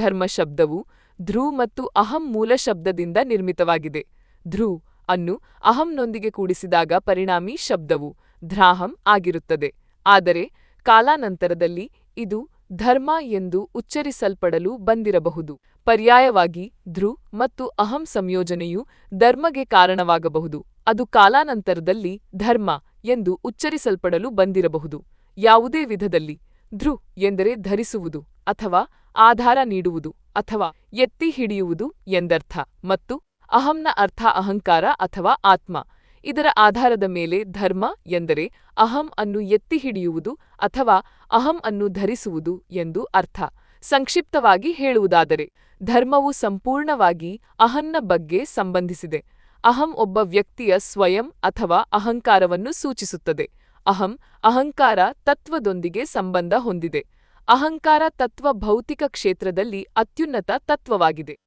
ಧರ್ಮ ಶಬ್ದವು ಧ್ರು ಮತ್ತು ಅಹಂ ಮೂಲ ಶಬ್ದದಿಂದ ನಿರ್ಮಿತವಾಗಿದೆ. ಧ್ರು ಅನ್ನು ಅಹಂನೊಂದಿಗೆ ಕೂಡಿಸಿದಾಗ ಪರಿಣಾಮಿ ಶಬ್ದವು ಧ್ರಾಹಂ ಆಗಿರುತ್ತದೆ. ಆದರೆ ಕಾಲಾನಂತರದಲ್ಲಿ ಇದು ಧರ್ಮ ಎಂದು ಉಚ್ಚರಿಸಲ್ಪಡಲು ಬಂದಿರಬಹುದು. ಪರ್ಯಾಯವಾಗಿ ಧ್ರು ಮತ್ತು ಅಹಂ ಸಂಯೋಜನೆಯು ಧರ್ಮಗೆ ಕಾರಣವಾಗಬಹುದು. ಅದು ಕಾಲಾನಂತರದಲ್ಲಿ ಧರ್ಮ ಎಂದು ಉಚ್ಚರಿಸಲ್ಪಡಲು ಬಂದಿರಬಹುದು. ಯಾವುದೇ ವಿಧದಲ್ಲಿ ಧ್ರು ಎಂದರೆ ಧರಿಸುವುದು. ಅಥವಾ ಆಧಾರ ನೀಡುವುದು ಅಥವಾ ಎತ್ತಿ ಹಿಡಿಯುವುದು ಎಂದರ್ಥ ಮತ್ತು ಅಹಂನ ಅರ್ಥ ಅಹಂಕಾರ ಅಥವಾ ಆತ್ಮ. ಇದರ ಆಧಾರದ ಮೇಲೆ ಧರ್ಮ ಎಂದರೆ ಅಹಂ ಅನ್ನು ಎತ್ತಿ ಹಿಡಿಯುವುದು ಅಥವಾ ಅಹಂ ಅನ್ನು ಧರಿಸುವುದು ಎಂದು ಅರ್ಥ. ಸಂಕ್ಷಿಪ್ತವಾಗಿ ಹೇಳುವುದಾದರೆ, ಧರ್ಮವು ಸಂಪೂರ್ಣವಾಗಿ ಅಹಂನ ಬಗ್ಗೆ ಸಂಬಂಧಿಸಿದೆ. ಅಹಂ ಒಬ್ಬ ವ್ಯಕ್ತಿಯ ಸ್ವಯಂ ಅಥವಾ ಅಹಂಕಾರವನ್ನು ಸೂಚಿಸುತ್ತದೆ. ಅಹಂ ಅಹಂಕಾರ ತತ್ವದೊಂದಿಗೆ ಸಂಬಂಧ ಹೊಂದಿದೆ. ಅಹಂಕಾರ ತತ್ವ ಭೌತಿಕ ಕ್ಷೇತ್ರದಲ್ಲಿ ಅತ್ಯುನ್ನತ ತತ್ವವಾಗಿದೆ.